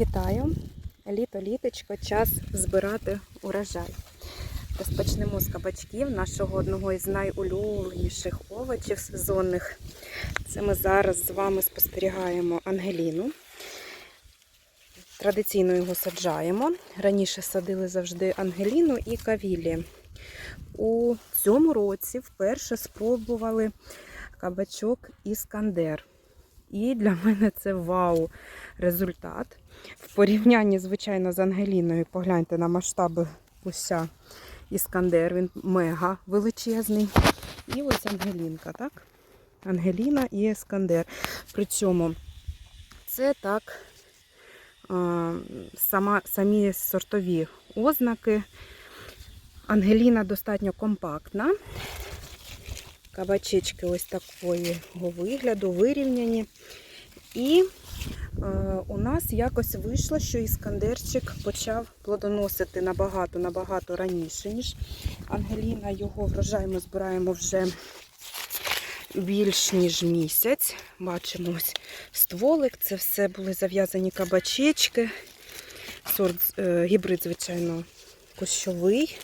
Вітаю! Літо-літочко, час збирати урожай. Розпочнемо з кабачків нашого одного із найулюбленіших овочів сезонних. Це ми зараз з вами спостерігаємо Ангеліну. Традиційно його саджаємо. Раніше садили завжди Ангеліну і кавілі. У цьому році вперше спробували кабачок Іскандер. І для мене це вау результат. В порівнянні, звичайно, з Ангеліною, погляньте на масштаби уся Іскандер, він мега величезний. І ось Ангелінка, так? Ангеліна і Іскандер. Причому це так сама, самі сортові ознаки. Ангеліна достатньо компактна. Кабачечки ось такого вигляду, вирівняні. І у нас якось вийшло, що іскандерчик почав плодоносити набагато-набагато раніше, ніж Ангеліна. Його врожай ми збираємо вже більш ніж місяць. Бачимо ось стволик, це все були зав'язані кабачечки. Сорт, е, гібрид, звичайно, кущовий.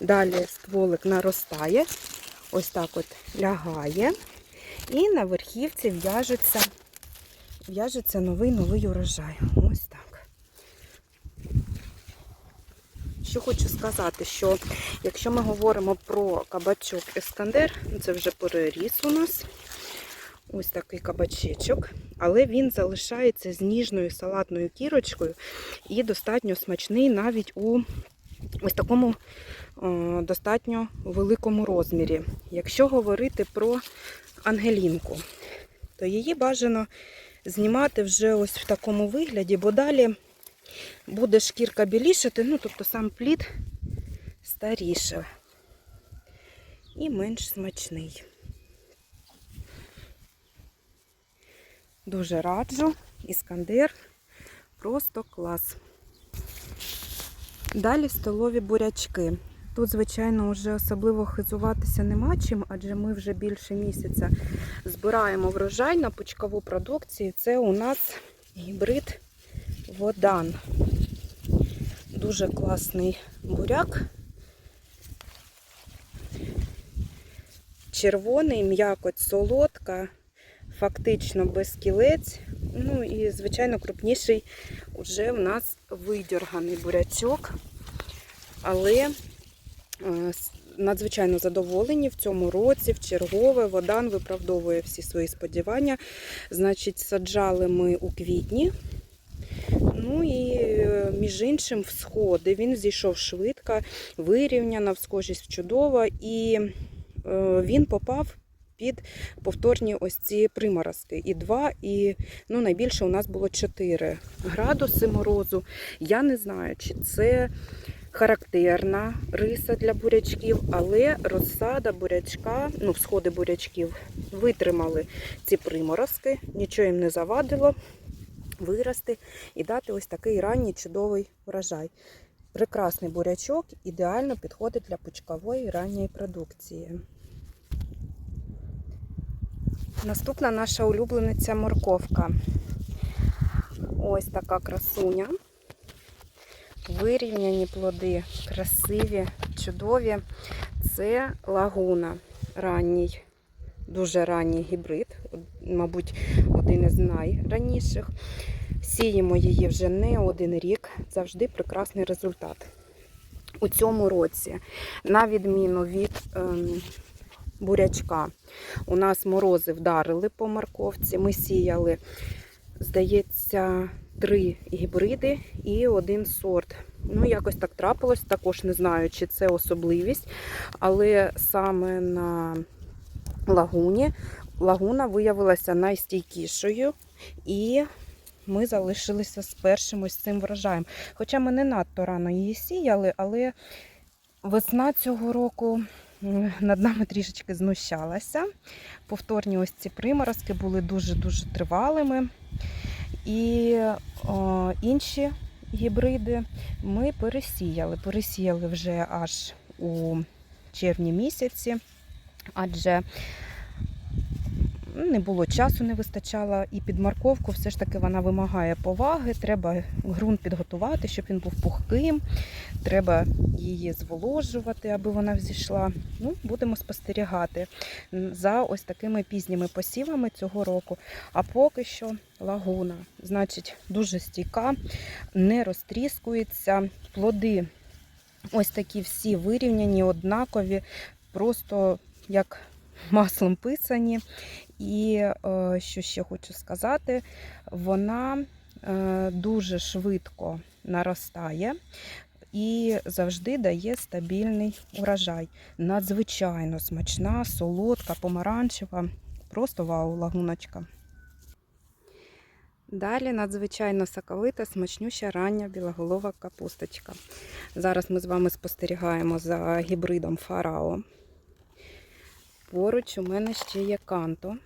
Далі стволик наростає, ось так от лягає. І на верхівці в'яжеться в'яжеться новий новий урожай. Ось так. Що хочу сказати, що якщо ми говоримо про кабачок Ескандер, це вже переріс у нас. Ось такий кабачечок, але він залишається з ніжною салатною кірочкою і достатньо смачний навіть у ось такому о, достатньо великому розмірі. Якщо говорити про Ангелінку, то її бажано знімати вже ось в такому вигляді, бо далі буде шкірка білішати, ну, тобто сам плід старіше і менш смачний. Дуже раджу, іскандер, просто клас. Далі столові бурячки. Тут, звичайно, вже особливо хизуватися нема чим, адже ми вже більше місяця збираємо врожай на пучкову продукцію. Це у нас гібрид Водан. Дуже класний буряк. Червоний, м'якоть солодка, фактично без кілець. Ну і, звичайно, крупніший вже в нас видірганий бурячок. Але надзвичайно задоволені в цьому році, в чергове. Водан виправдовує всі свої сподівання. Значить, саджали ми у квітні. Ну і е, між іншим, всходи. Він зійшов швидко, вирівняна, всхожість чудова, і е, він попав. Під повторні ось ці приморозки. І 2, і ну, найбільше у нас було 4 градуси морозу. Я не знаю, чи це характерна риса для бурячків, але розсада бурячка, ну, всходи бурячків витримали ці приморозки, нічого їм не завадило вирости і дати ось такий ранній чудовий врожай. Прекрасний бурячок ідеально підходить для пучкової ранньої продукції. Наступна наша улюблениця морковка. Ось така красуня. Вирівняні плоди, красиві, чудові. Це лагуна ранній, дуже ранній гібрид, мабуть, один із найраніших. Сіємо її вже не один рік, завжди прекрасний результат. У цьому році, на відміну від ем, бурячка, у нас морози вдарили по морковці, ми сіяли, здається, три гібриди і один сорт. Ну, якось так трапилось, також не знаю, чи це особливість, але саме на лагуні лагуна виявилася найстійкішою, і ми залишилися з першим ось цим врожаєм. Хоча ми не надто рано її сіяли, але весна цього року над нами трішечки знущалася. Повторні ось ці приморозки були дуже-дуже тривалими. І о, інші гібриди ми пересіяли. Пересіяли вже аж у червні місяці, адже не було часу, не вистачало. І під морковку все ж таки вона вимагає поваги. Треба ґрунт підготувати, щоб він був пухким. Треба її зволожувати, аби вона взійшла. Ну, будемо спостерігати за ось такими пізніми посівами цього року. А поки що лагуна, значить, дуже стійка, не розтріскується. Плоди ось такі всі вирівняні, однакові, просто як маслом писані. І е, що ще хочу сказати, вона е, дуже швидко наростає і завжди дає стабільний урожай. Надзвичайно смачна, солодка, помаранчева. Просто вау, лагуночка. Далі надзвичайно соковита, смачнюща рання білоголова капусточка. Зараз ми з вами спостерігаємо за гібридом фарао. Поруч у мене ще є канто.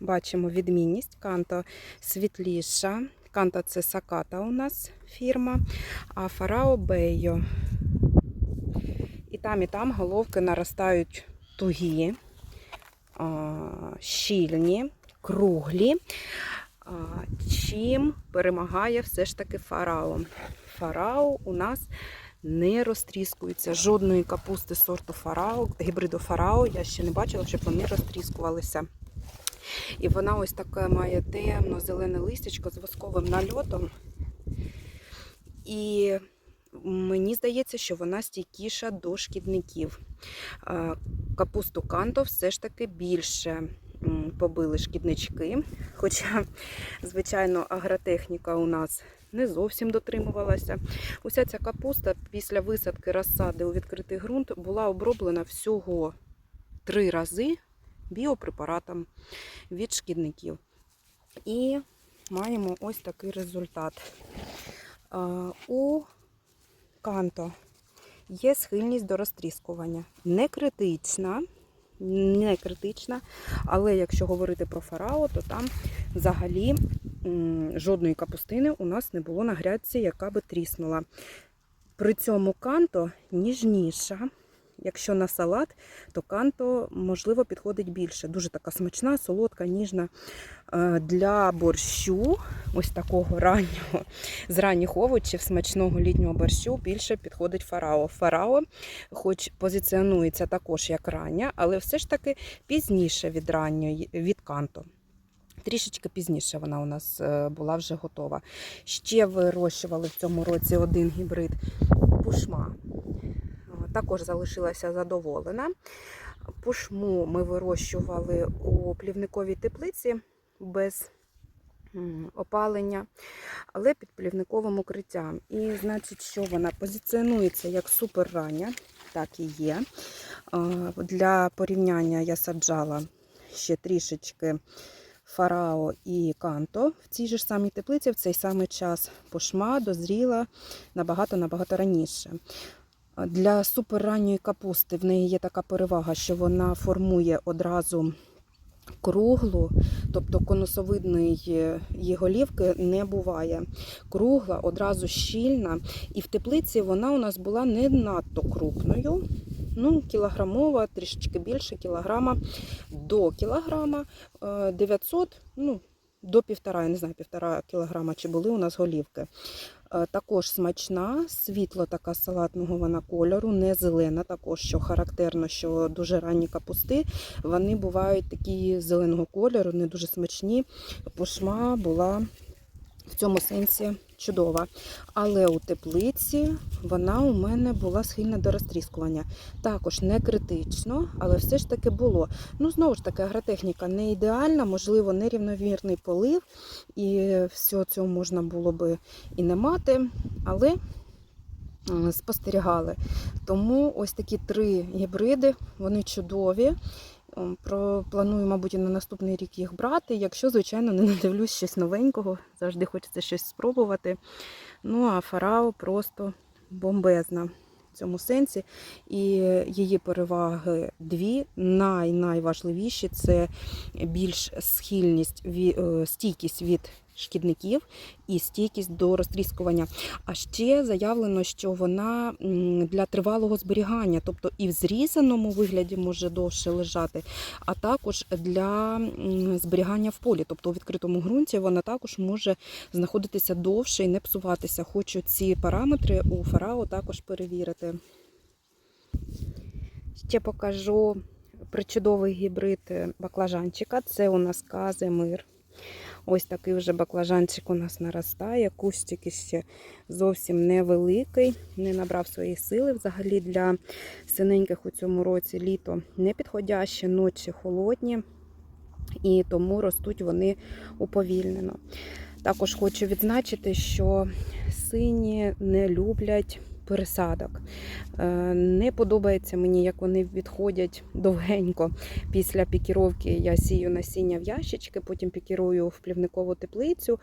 Бачимо відмінність. Канто світліша. Канто це саката у нас фірма, а фарао бейо. І там, і там головки наростають тугі, щільні, круглі. Чим перемагає все ж таки фарао. Фарао у нас не розтріскується. Жодної капусти сорту фарао, гібриду фарао я ще не бачила, щоб вони розтріскувалися. І вона ось таке має темно-зелене листячко з восковим нальотом. І мені здається, що вона стійкіша до шкідників. Капусту канто все ж таки більше побили шкіднички. Хоча, звичайно, агротехніка у нас не зовсім дотримувалася. Уся ця капуста після висадки розсади у відкритий ґрунт була оброблена всього три рази біопрепаратом від шкідників. І маємо ось такий результат. У канто є схильність до розтріскування. Не критична, не критична, але якщо говорити про фарао, то там взагалі жодної капустини у нас не було на грядці, яка би тріснула. При цьому канто ніжніша. Якщо на салат, то канто, можливо, підходить більше. Дуже така смачна, солодка, ніжна. Е, для борщу, ось такого раннього, з ранніх овочів, смачного літнього борщу, більше підходить фарао. Фарао, хоч позиціонується також як рання, але все ж таки пізніше від ранньої, від канто. Трішечки пізніше вона у нас е, була вже готова. Ще вирощували в цьому році один гібрид пушма. Також залишилася задоволена. Пушму ми вирощували у плівниковій теплиці без опалення, але під плівниковим укриттям. І, значить, що вона позиціонується як суперрання, так і є. Для порівняння я саджала ще трішечки фарао і канто в цій же ж самій теплиці в цей самий час пошма дозріла набагато-набагато раніше. Для суперранньої капусти в неї є така перевага, що вона формує одразу круглу, тобто конусовидної її голівки не буває. Кругла, одразу щільна. І в теплиці вона у нас була не надто крупною. Ну, кілограмова, трішечки більше кілограма до кілограма 900, ну, до півтора, я не знаю, півтора кілограма, чи були у нас голівки. Е, також смачна, світло така салатного вона кольору, не зелена, також що характерно, що дуже ранні капусти. Вони бувають такі зеленого кольору, не дуже смачні. Пошма була в цьому сенсі чудова. Але у теплиці вона у мене була схильна до розтріскування. Також не критично, але все ж таки було. Ну, знову ж таки, агротехніка не ідеальна, можливо, нерівновірний полив, і все цього можна було би і не мати, але спостерігали. Тому ось такі три гібриди, вони чудові. Про планую, мабуть, на наступний рік їх брати. Якщо, звичайно, не надивлюсь щось новенького, завжди хочеться щось спробувати. Ну, а фарао просто бомбезна в цьому сенсі. І її переваги дві. Най найважливіші це більш схильність, е, стійкість від шкідників і стійкість до розтріскування. А ще заявлено, що вона для тривалого зберігання, тобто і в зрізаному вигляді може довше лежати, а також для зберігання в полі, тобто у відкритому ґрунті вона також може знаходитися довше і не псуватися. Хочу ці параметри у фарао також перевірити. Ще покажу причудовий гібрид е, баклажанчика. Це у нас Казимир. Ось такий вже баклажанчик у нас наростає. Кустик ще зовсім невеликий, не набрав свої сили. Взагалі для синеньких у цьому році літо не підходяще, ночі холодні, і тому ростуть вони уповільнено. Також хочу відзначити, що сині не люблять пересадок. Е, Не подобається мені, як вони відходять довгенько після пікіровки. Я сію насіння в ящички, потім пікірую в плівникову теплицю.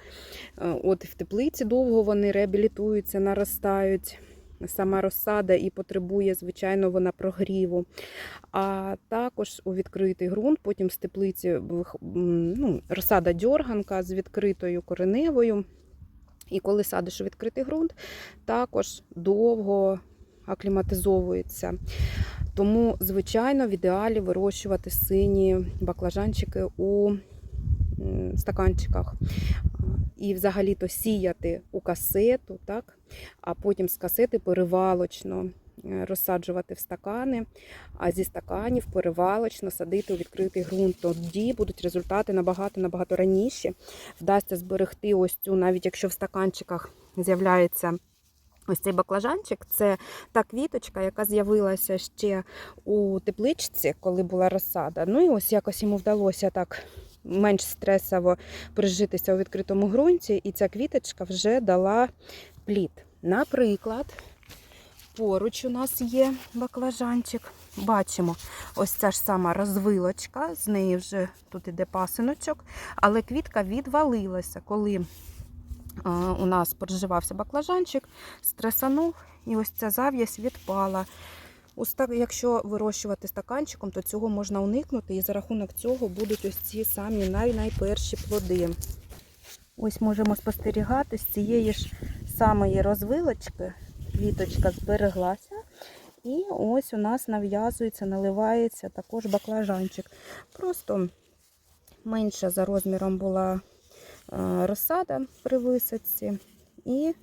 Е, От в теплиці довго вони реабілітуються, наростають. Сама розсада і потребує, звичайно, вона прогріву. А також у відкритий ґрунт, потім з теплиці ну, розсада дьорганка з відкритою кореневою. І коли садиш у відкритий ґрунт, також довго акліматизовується. Тому, звичайно, в ідеалі вирощувати сині баклажанчики у стаканчиках. І взагалі-то сіяти у касету, так? а потім з касети перевалочно розсаджувати в стакани, а зі стаканів перевалочно садити у відкритий ґрунт. Тоді будуть результати набагато-набагато раніше. Вдасться зберегти ось цю, навіть якщо в стаканчиках з'являється. Ось цей баклажанчик це та квіточка, яка з'явилася ще у тепличці, коли була розсада. Ну і ось якось йому вдалося так менш стресово прижитися у відкритому ґрунті, і ця квіточка вже дала плід. Наприклад, поруч у нас є баклажанчик. Бачимо, ось ця ж сама розвилочка, з неї вже тут іде пасиночок, але квітка відвалилася, коли у нас проживався баклажанчик, стресанув, і ось ця зав'язь відпала. Якщо вирощувати стаканчиком, то цього можна уникнути, і за рахунок цього будуть ось ці самі най-найперші плоди. Ось можемо спостерігати з цієї ж самої розвилочки, квіточка збереглася. І ось у нас нав'язується, наливається також баклажанчик. Просто менша за розміром була е, розсада при висадці. І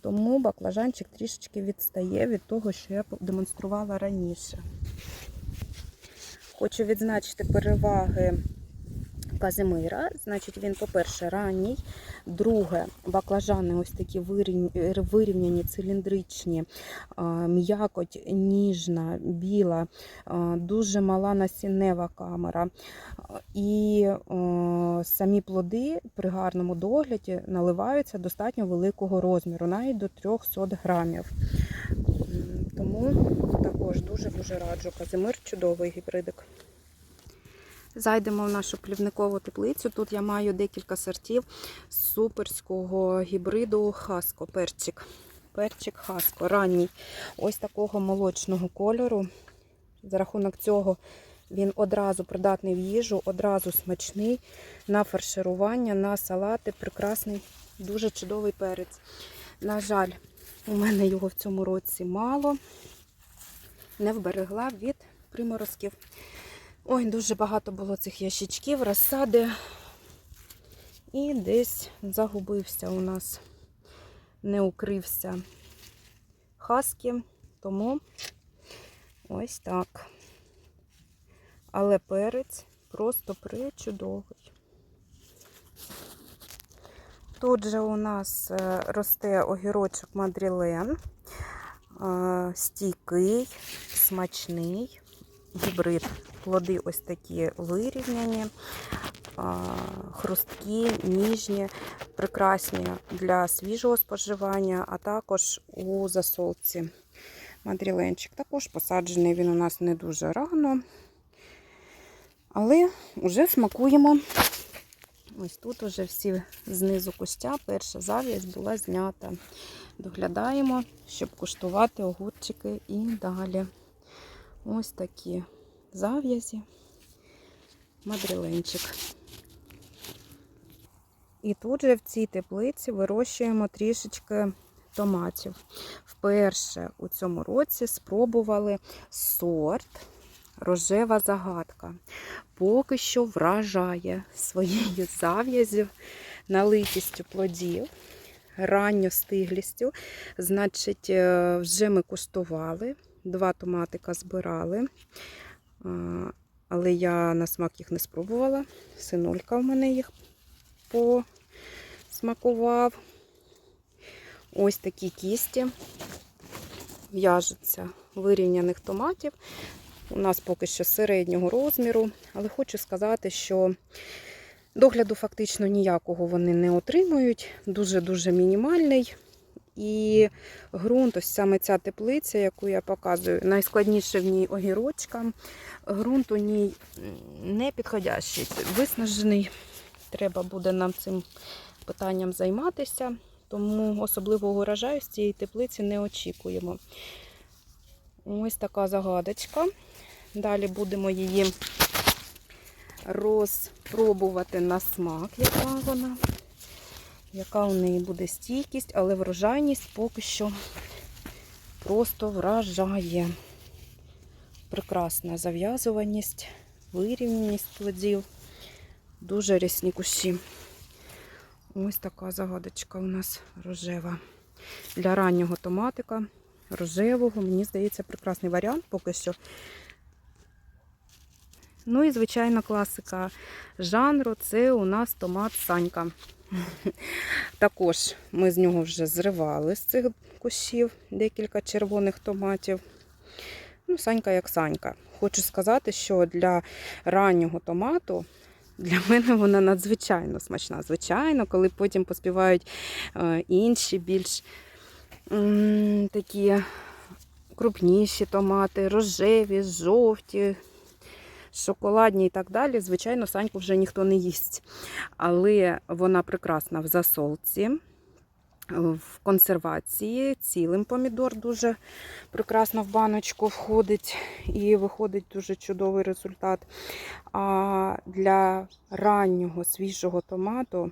тому баклажанчик трішечки відстає від того, що я демонструвала раніше. Хочу відзначити переваги Казимира. Значить, він, по-перше, ранній. Друге, баклажани ось такі вирівняні, циліндричні, м'якоть ніжна, біла, дуже мала насіннева камера. І самі плоди при гарному догляді наливаються достатньо великого розміру, навіть до 300 грамів. Тому також дуже-дуже раджу. Казимир чудовий гібридик. Зайдемо в нашу плівникову теплицю. Тут я маю декілька сортів суперського гібриду Хаско, перчик. Перчик Хаско, ранній. Ось такого молочного кольору. За рахунок цього він одразу придатний в їжу, одразу смачний на фарширування, на салати. Прекрасний, дуже чудовий перець. На жаль, у мене його в цьому році мало. Не вберегла від приморозків. Ой, дуже багато було цих ящичків, розсади. І десь загубився у нас, не укрився хаски, тому ось так. Але перець просто причудовий. Тут же у нас е, росте огірочок Мадрілен, е, стійкий, смачний гібрид. Плоди ось такі вирівняні, хрусткі, ніжні, прекрасні для свіжого споживання, а також у засолці. Мадріленчик також посаджений він у нас не дуже рано, але вже смакуємо. Ось тут уже всі знизу куща, перша зав'язь була знята. Доглядаємо, щоб куштувати огурчики і далі. Ось такі зав'язі, мадріленчик. І тут же в цій теплиці вирощуємо трішечки томатів. Вперше у цьому році спробували сорт рожева загадка. Поки що вражає своєю зав'язю, налитістю плодів, ранньостиглістю. Значить, е, вже ми куштували, два томатика збирали. Але я на смак їх не спробувала. Синулька в мене їх посмакував. Ось такі кісті в'яжуться вирівняних томатів. У нас поки що середнього розміру, але хочу сказати, що догляду фактично ніякого вони не отримують, дуже-дуже мінімальний. І ґрунт, ось саме ця теплиця, яку я показую, найскладніше в ній огірочкам. Ґрунт у ній не підходящий, виснажений. Треба буде нам цим питанням займатися, тому особливого урожаю з цієї теплиці не очікуємо. Ось така загадочка. Далі будемо її розпробувати на смак, яка вона, яка у неї буде стійкість, але врожайність поки що просто вражає. Прекрасна зав'язуваність, вирівняність плодів, дуже рясні кущі. Ось така загадочка у нас рожева. Для раннього томатика рожевого, мені здається, прекрасний варіант поки що. Ну і, звичайно, класика жанру це у нас томат Санька. Також ми з нього вже зривали з цих кущів декілька червоних томатів. Ну, Санька як Санька. Хочу сказати, що для раннього томату для мене вона надзвичайно смачна. Звичайно, коли потім поспівають е, інші більш такі крупніші томати, рожеві, жовті, шоколадні і так далі. Звичайно, саньку вже ніхто не їсть. Але вона прекрасна в засолці, в консервації. Цілим помідор дуже прекрасно в баночку входить і виходить дуже чудовий результат. А для раннього свіжого томату.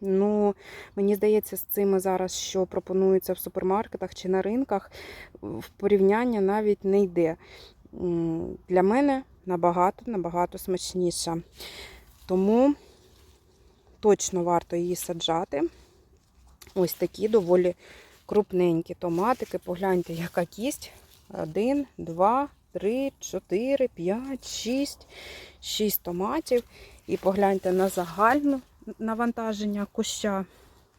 Ну, мені здається, з цими зараз, що пропонується в супермаркетах чи на ринках, в порівняння навіть не йде. Для мене набагато, набагато смачніша. Тому точно варто її саджати. Ось такі доволі крупненькі томатики. Погляньте, яка кість. Один, два, три, чотири, п'ять, шість. Шість томатів. І погляньте на загальне навантаження куща.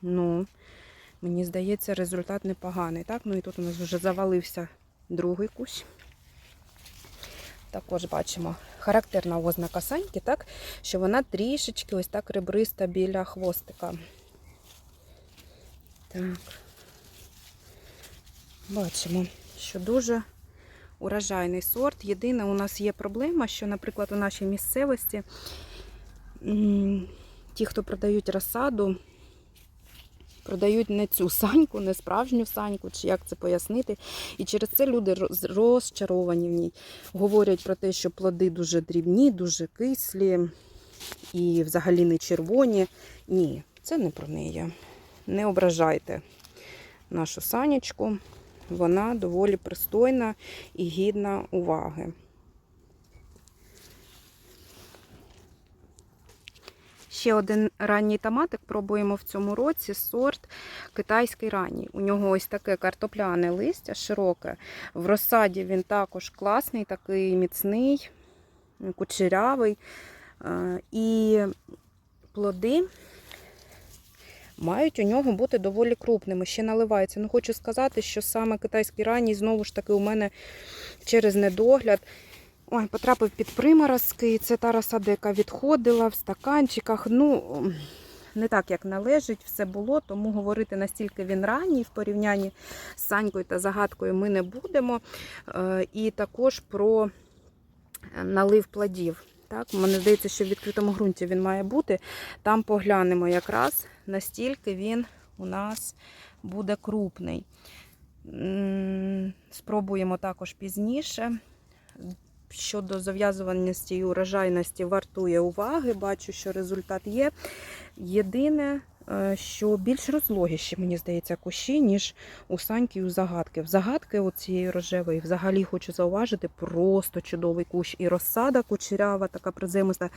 Ну, мені здається, результат непоганий. Так? Ну і тут у нас вже завалився другий кущ. Також бачимо характерна ознака саньки, так, що вона трішечки ось так ребриста біля хвостика. Так. Бачимо, що дуже урожайний сорт. Єдине, у нас є проблема, що, наприклад, у нашій місцевості ті, хто продають розсаду, продають не цю саньку, не справжню саньку, чи як це пояснити. І через це люди розчаровані в ній. Говорять про те, що плоди дуже дрібні, дуже кислі і взагалі не червоні. Ні, це не про неї. Не ображайте нашу санечку. Вона доволі пристойна і гідна уваги. Ще один ранній томатик пробуємо в цьому році сорт китайський ранній. У нього ось таке картопляне листя широке. В розсаді він також класний, такий міцний, кучерявий. Е, І плоди мають у нього бути доволі крупними, ще наливаються. Ну, хочу сказати, що саме китайський ранній, знову ж таки, у мене через недогляд. Ой, потрапив під приморозки, це та розсада, яка відходила в стаканчиках. Ну, не так, як належить, все було, тому говорити настільки він ранній в порівнянні з Санькою та загадкою ми не будемо. Е, І також про налив плодів. Так, Мені здається, що в відкритому ґрунті він має бути. Там поглянемо якраз, настільки він у нас буде крупний. Спробуємо також пізніше. Щодо зав'язуваності і урожайності вартує уваги. Бачу, що результат є. Єдине, е, що більш розлогіші, мені здається, кущі, ніж у Саньки і у загадки. В загадки оцієї рожевої взагалі хочу зауважити, просто чудовий кущ. І розсада кучерява, така приземиста,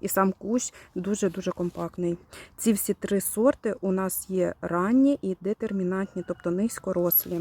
і сам кущ дуже-дуже компактний. Ці всі три сорти у нас є ранні і детермінантні, тобто низькорослі.